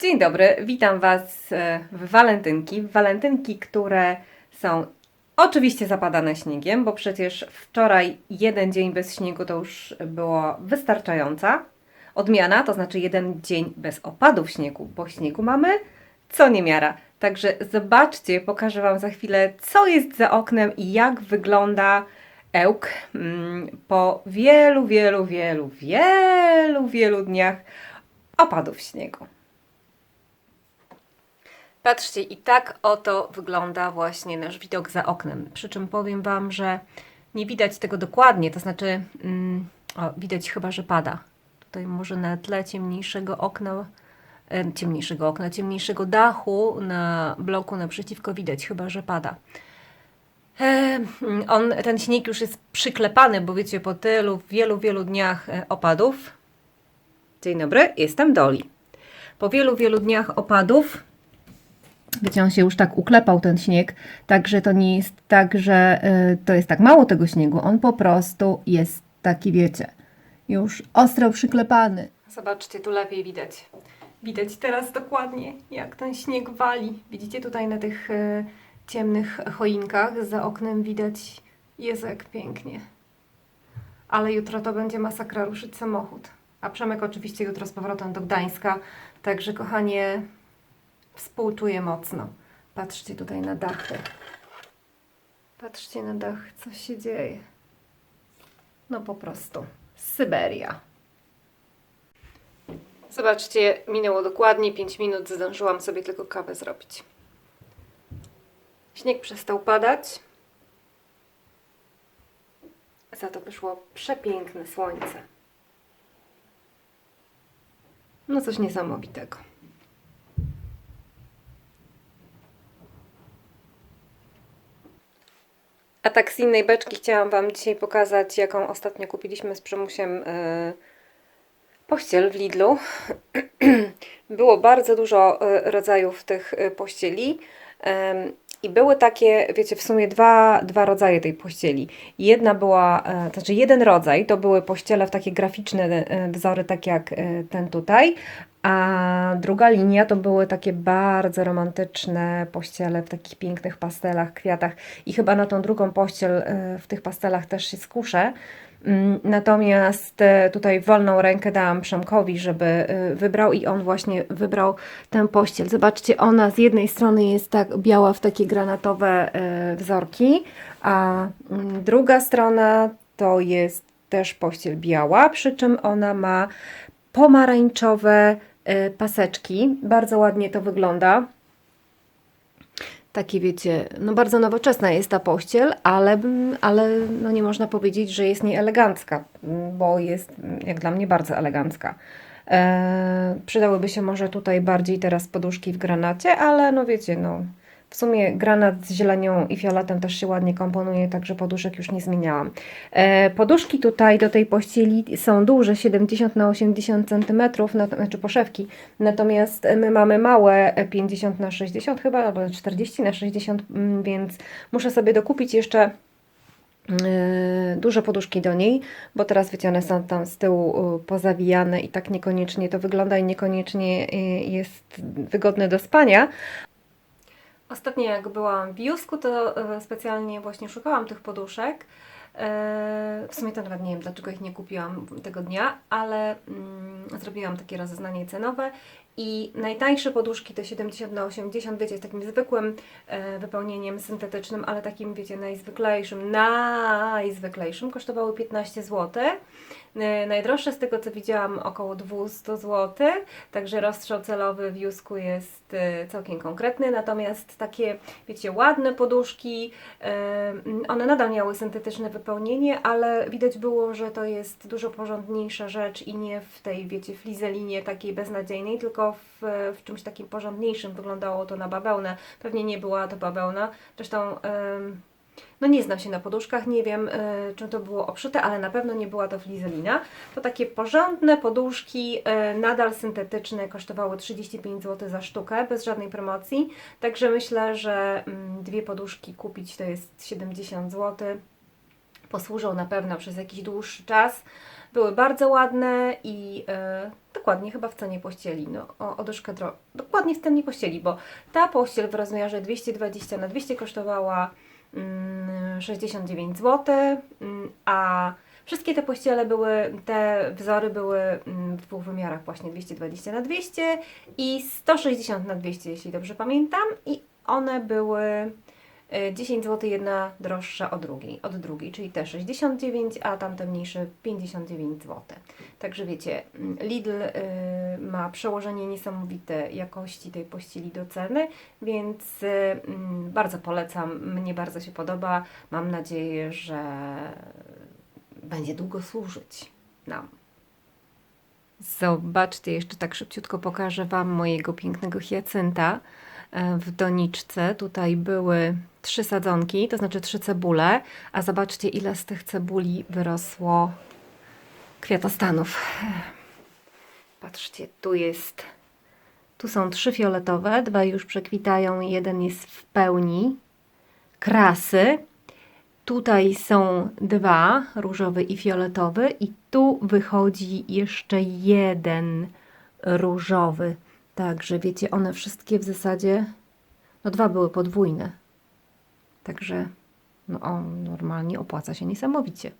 Dzień dobry, witam Was e, w walentynki. Walentynki, które są oczywiście zapadane śniegiem, bo przecież wczoraj jeden dzień bez śniegu to już było wystarczająca odmiana, to znaczy jeden dzień bez opadów śniegu, bo śniegu mamy co niemiara. Także zobaczcie, pokażę Wam za chwilę, co jest za oknem i jak wygląda Ełk mm, po wielu, wielu, wielu, wielu, wielu dniach opadów śniegu. Patrzcie, i tak oto wygląda właśnie nasz widok za oknem. Przy czym powiem Wam, że nie widać tego dokładnie, to znaczy, mm, o, widać chyba, że pada. Tutaj może na tle ciemniejszego okna, e, ciemniejszego okna, ciemniejszego dachu na bloku naprzeciwko widać chyba, że pada. E, on, ten śnieg już jest przyklepany, bo wiecie, po tylu, wielu, wielu dniach e, opadów. Dzień dobry, jestem Doli. Po wielu, wielu dniach opadów Wiecie, on się już tak uklepał ten śnieg, także to nie jest tak, że y, to jest tak mało tego śniegu. On po prostu jest taki, wiecie, już ostro przyklepany. Zobaczcie, tu lepiej widać. Widać teraz dokładnie, jak ten śnieg wali. Widzicie tutaj na tych y, ciemnych choinkach za oknem widać, Jezu, jak pięknie. Ale jutro to będzie masakra ruszyć samochód. A Przemek oczywiście jutro z powrotem do Gdańska. Także kochanie, Współczuję mocno. Patrzcie tutaj na dachy. Patrzcie na dach, co się dzieje. No po prostu. Syberia. Zobaczcie, minęło dokładnie 5 minut, zdążyłam sobie tylko kawę zrobić. Śnieg przestał padać. Za to wyszło przepiękne słońce. No coś niesamowitego. Tak z innej beczki chciałam Wam dzisiaj pokazać, jaką ostatnio kupiliśmy z Przemusiem yy, pościel w Lidlu. Było bardzo dużo yy, rodzajów tych yy, pościeli. I były takie, wiecie, w sumie dwa, dwa rodzaje tej pościeli. Jedna była, e, znaczy jeden rodzaj to były pościele w takie graficzne e, wzory, tak jak e, ten tutaj, a druga linia to były takie bardzo romantyczne pościele w takich pięknych pastelach, kwiatach. I chyba na tą drugą pościel w tych pastelach też się skuszę. Mm, Natomiast e, tutaj wolną rękę dałam Przemkowi, żeby e, wybrał i on właśnie wybrał tę pościel. Zobaczcie, ona z jednej strony jest tak biała w takie granatowe e, wzorki, a mm, druga strona to jest też pościel biała, przy czym ona ma pomarańczowe paseczki. Bardzo ładnie to wygląda. Takie wiecie, no bardzo nowoczesna jest ta pościel, ale, ale no nie można powiedzieć, że jest nieelegancka, bo jest jak dla mnie bardzo elegancka. E, przydałyby się może tutaj bardziej teraz poduszki w granacie, ale no wiecie, no w sumie granat z zielenią i fioletem też się ładnie komponuje, także poduszek już nie zmieniałam. E, poduszki tutaj do tej pościeli są duże, 70 na 80 cm, na, znaczy poszewki, natomiast my mamy małe, e, 50 na 60 chyba, albo 40 na 60, mm, więc muszę sobie dokupić jeszcze Yy, duże poduszki do niej, bo teraz wiecie, one są tam z tyłu pozawijane i tak niekoniecznie to wygląda i niekoniecznie jest wygodne do spania. Ostatnio jak byłam w Jusku, to e, specjalnie właśnie szukałam tych poduszek. E, W sumie to nawet nie wiem, dlaczego ich nie kupiłam tego dnia, ale mm, zrobiłam takie rozeznanie cenowe i najtańsze poduszki to 70 na 80, wiecie, z takim zwykłym e, wypełnieniem syntetycznym, ale takim, wiecie, najzwyklejszym, najzwyklejszym, kosztowały 15 zł. E, Najdroższe z tego, co widziałam, około 200 zł, także rozstrzał celowy w Jusku jest e, całkiem konkretny, natomiast takie, wiecie, ładne poduszki, e, one nadal miały syntetyczne wypełnienie, ale widać było, że to jest dużo porządniejsza rzecz i nie w tej, wiecie, flizelinie takiej beznadziejnej, tylko w, w czymś takim porządniejszym wyglądało to na bawełnę. Pewnie nie była to bawełna, zresztą... em, no nie znam się na poduszkach, nie wiem y, czym to było obszyte, ale na pewno nie była to flizelina. To takie porządne poduszki, y, nadal syntetyczne, kosztowały 35 zł za sztukę, bez żadnej promocji. Także myślę, że mm, dwie poduszki kupić to jest 70 zł. Posłużą na pewno przez jakiś dłuższy czas. były bardzo ładne i e, dokładnie chyba w cenie pościeli, no o, o troszkę dokładnie w cenie pościeli, bo ta pościel w rozmiarze 220 na 200 kosztowała 69 zł, mm, a wszystkie te pościele były, te wzory były mm, w dwóch wymiarach właśnie 220 na 200 i 160 na 200, jeśli dobrze pamiętam i one były 10 zł jedna droższa od drugiej, od drugiej, czyli te 69, a tamte mniejsze 59 zł. Także wiecie, mm, Lidl y, ma przełożenie niesamowite jakości tej pościeli do ceny, więc y, mm, bardzo polecam, mnie bardzo się podoba. Mam nadzieję, że będzie długo służyć nam. Zobaczcie, jeszcze tak szybciutko pokażę Wam mojego pięknego hiacynta e, w doniczce. Tutaj były trzy sadzonki, to znaczy trzy cebule, a zobaczcie ile z tych cebuli wyrosło kwiatostanów. Patrzcie, tu jest, tu są trzy fioletowe, dwa już przekwitają, jeden jest w pełni krasy. Tutaj są dwa, różowy i fioletowy, i tu wychodzi jeszcze jeden różowy. Także wiecie, one wszystkie w zasadzie, no dwa były podwójne. Także no on normalnie opłaca się niesamowicie.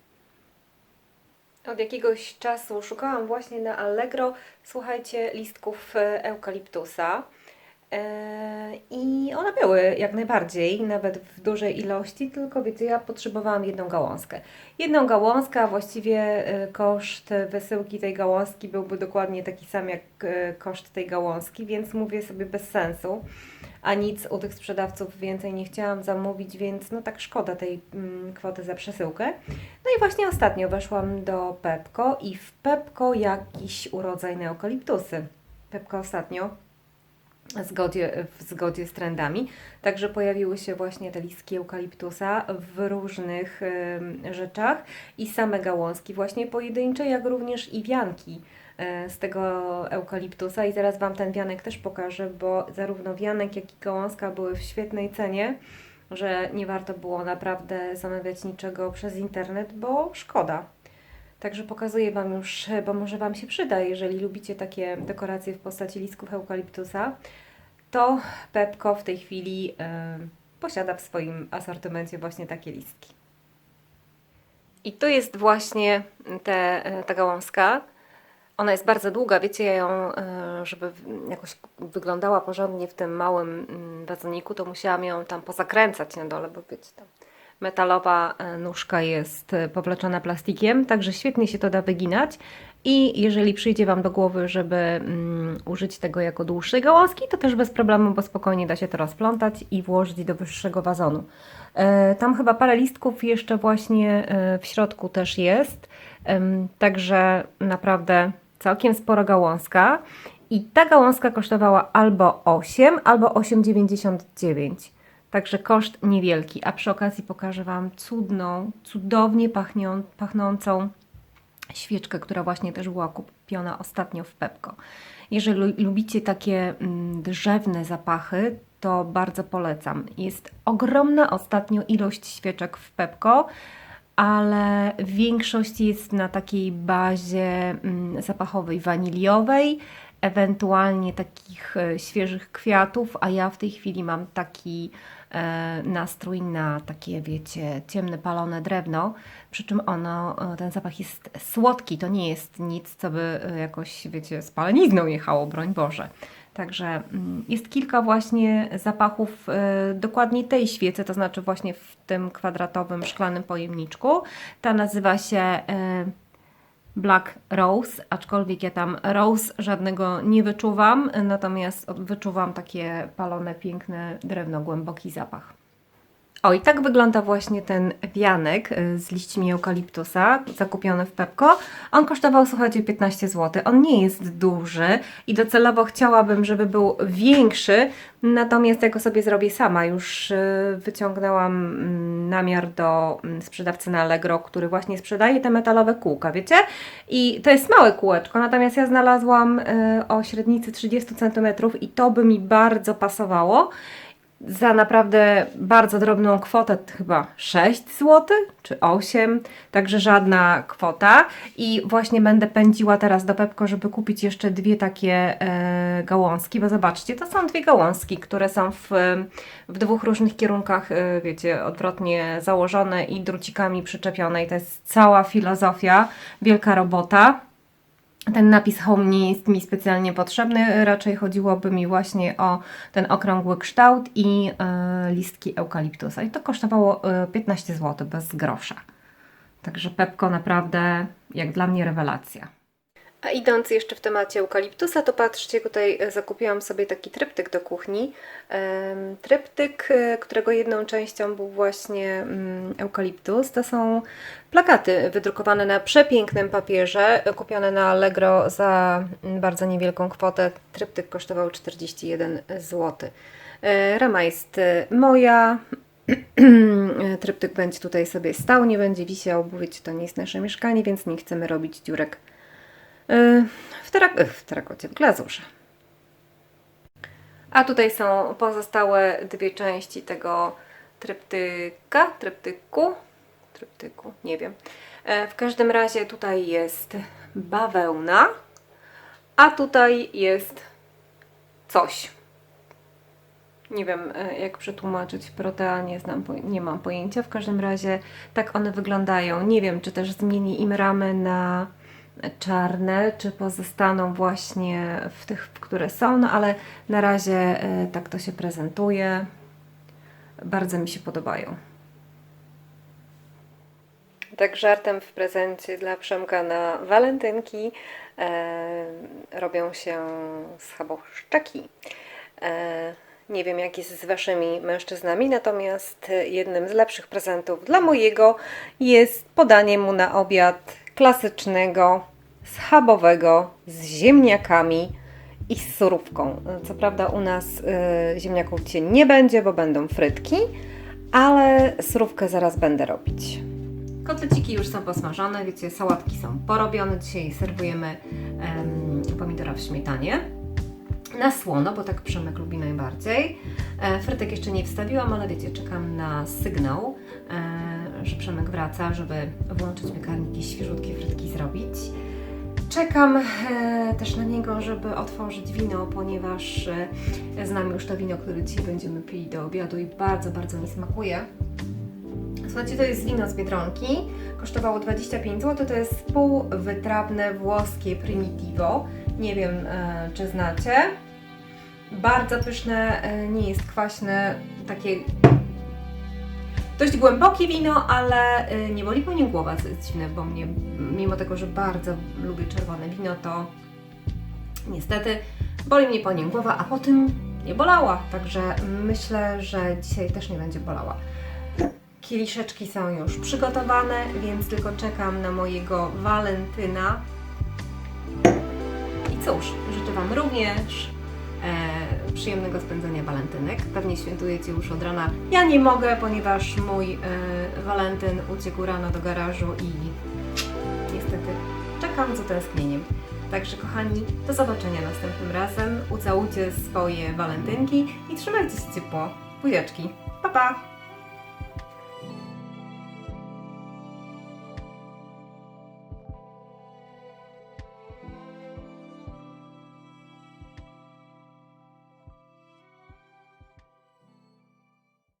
Od jakiegoś czasu szukałam właśnie na Allegro, słuchajcie, listków e, eukaliptusa. E, I one były jak najbardziej, nawet w dużej ilości, tylko wiecie, ja potrzebowałam jedną gałązkę. Jedną gałązkę, a właściwie e, koszt wysyłki tej gałązki byłby dokładnie taki sam jak e, koszt tej gałązki, więc mówię sobie bez sensu. A nic u tych sprzedawców więcej nie chciałam zamówić, więc no tak szkoda tej mm, kwoty za przesyłkę. No i właśnie ostatnio weszłam do Pepko i w Pepko jakiś urodzaj eukaliptusy. Pepko ostatnio zgodzie, w zgodzie z trendami. Także pojawiły się właśnie te listki eukaliptusa w różnych em, rzeczach i same gałązki właśnie pojedyncze, jak również i wianki e, z tego eukaliptusa i zaraz Wam ten wianek też pokażę, bo zarówno wianek, jak i gałązka były w świetnej cenie, że nie warto było naprawdę zamawiać niczego przez internet, bo szkoda. Także pokazuję Wam już, bo może Wam się przyda, jeżeli lubicie takie dekoracje w postaci listków eukaliptusa, to Pepko w tej chwili posiada w swoim asortymencie właśnie takie listki. I tu jest właśnie te, e, ta gałązka. Ona jest bardzo długa, wiecie, ja ją, e, żeby jakoś wyglądała porządnie w tym małym mm, wazoniku, to musiałam ją tam pozakręcać na dole, bo wiecie, tam metalowa e, nóżka jest e, powleczona plastikiem, także świetnie się to da wyginać. I jeżeli przyjdzie Wam do głowy, żeby mm, użyć tego jako dłuższej gałązki, to też bez problemu, bo spokojnie da się to rozplątać i włożyć do wyższego wazonu. E, tam chyba parę listków jeszcze właśnie e, w środku też jest, Em, także naprawdę całkiem spora gałązka. I ta gałązka kosztowała albo 8, albo 8,99. Także koszt niewielki, a przy okazji pokażę Wam cudną, cudownie pachnią, pachnącą świeczkę, która właśnie też była kupiona ostatnio w Pepko. Jeżeli lu- lubicie takie mm, drzewne zapachy, to bardzo polecam. Jest ogromna ostatnio ilość świeczek w Pepko, ale większość jest na takiej bazie mm, zapachowej waniliowej, ewentualnie takich e, świeżych kwiatów, a ja w tej chwili mam taki nastrój na takie, wiecie, ciemne, palone drewno, przy czym ono, e, ten zapach jest słodki, to nie jest nic, co by e, jakoś, wiecie, spalenizną jechało, broń Boże. Także mm, jest kilka właśnie zapachów e, dokładnie tej świecy, to znaczy właśnie w tym kwadratowym szklanym pojemniczku. Ta nazywa się e, Black Rose, aczkolwiek ja tam rose żadnego nie wyczuwam, natomiast wyczuwam takie palone, piękne drewno, głęboki zapach. O, i tak wygląda właśnie ten wianek y, z liśćmi eukaliptusa, zakupiony w Pepko. On kosztował, słuchajcie, 15 zł. On nie jest duży i docelowo chciałabym, żeby był większy, natomiast ja go sobie zrobię sama. Już y, wyciągnęłam mm, namiar do mm, sprzedawcy na Allegro, który właśnie sprzedaje te metalowe kółka, wiecie? I to jest małe kółeczko, natomiast ja znalazłam y, o średnicy 30 cm i to by mi bardzo pasowało. Za naprawdę bardzo drobną kwotę, chyba 6 zł czy 8, także żadna kwota. I właśnie będę pędziła teraz do Pepko, żeby kupić jeszcze dwie takie e, gałązki, bo zobaczcie, to są dwie gałązki, które są w, w dwóch różnych kierunkach, e, wiecie, odwrotnie założone i drucikami przyczepione. I to jest cała filozofia, wielka robota. Ten napis home nie jest mi specjalnie potrzebny, raczej chodziłoby mi właśnie o ten okrągły kształt i e, listki eukaliptusa. I to kosztowało e, 15 zł bez grosza. Także Pepko naprawdę jak dla mnie rewelacja. A idąc jeszcze w temacie eukaliptusa, to patrzcie, tutaj e, zakupiłam sobie taki tryptyk do kuchni. Tryptyk, e, którego jedną częścią był właśnie mm, eukaliptus. To są plakaty wydrukowane na przepięknym papierze, e, kupione na Allegro za mm, bardzo niewielką kwotę. Tryptyk kosztował 41 zł. Rama jest moja. Tryptyk będzie tutaj sobie stał, nie będzie wisiał, bo wiecie, to nie jest nasze mieszkanie, więc nie chcemy robić dziurek w, terak- w terakocie, w glazurze. A tutaj są pozostałe dwie części tego tryptyka, tryptyku, tryptyku, nie wiem. E, W każdym razie tutaj jest bawełna, a tutaj jest coś. Nie wiem, e, jak przetłumaczyć protea, nie znam, nie mam pojęcia. W każdym razie tak one wyglądają. Nie wiem, czy też zmieni im ramy na czarne, czy pozostaną właśnie w tych, które są, no ale na razie e, tak to się prezentuje. Bardzo mi się podobają. Tak żartem w prezencie dla Przemka na walentynki e, robią się schaboszczaki. E, nie wiem jak jest z Waszymi mężczyznami, natomiast jednym z lepszych prezentów dla mojego jest podanie mu na obiad klasycznego, schabowego, z ziemniakami i z surówką. Co prawda u nas y, ziemniaków dzisiaj nie będzie, bo będą frytki, ale surówkę zaraz będę robić. Kotleciki już są posmażone, wiecie, sałatki są porobione. Dzisiaj serwujemy em, pomidora w śmietanie. Na słono, bo tak Przemek lubi najbardziej. E, frytek jeszcze nie wstawiłam, ale wiecie, czekam na sygnał, e, że Przemek wraca, żeby włączyć piekarnik i świeżutkie frytki zrobić. Czekam e, też na niego, żeby otworzyć wino, ponieważ e, znam już to wino, które dzisiaj będziemy pili do obiadu i bardzo, bardzo mi smakuje. Słuchajcie, to jest wino z Biedronki. Kosztowało 25 zł. To jest półwytrawne włoskie Primitivo. Nie wiem, e, czy znacie. Bardzo pyszne, e, nie jest kwaśne, takie dość głębokie wino, ale e, nie boli po nim głowa, co jest dziwne, bo mnie, mimo tego, że bardzo lubię czerwone wino, to niestety boli mnie po nim głowa, a po tym nie bolała. Także myślę, że dzisiaj też nie będzie bolała. Kieliszeczki są już przygotowane, więc tylko czekam na mojego Walentyna. I cóż, życzę Wam również e, przyjemnego spędzenia walentynek. Pewnie świętujecie już od rana. Ja nie mogę, ponieważ mój e, walentyn uciekł rano do garażu i niestety czekam z utęsknieniem. Także kochani, do zobaczenia następnym razem. Ucałujcie swoje walentynki i trzymajcie się ciepło. Buziaczki. Pa, pa!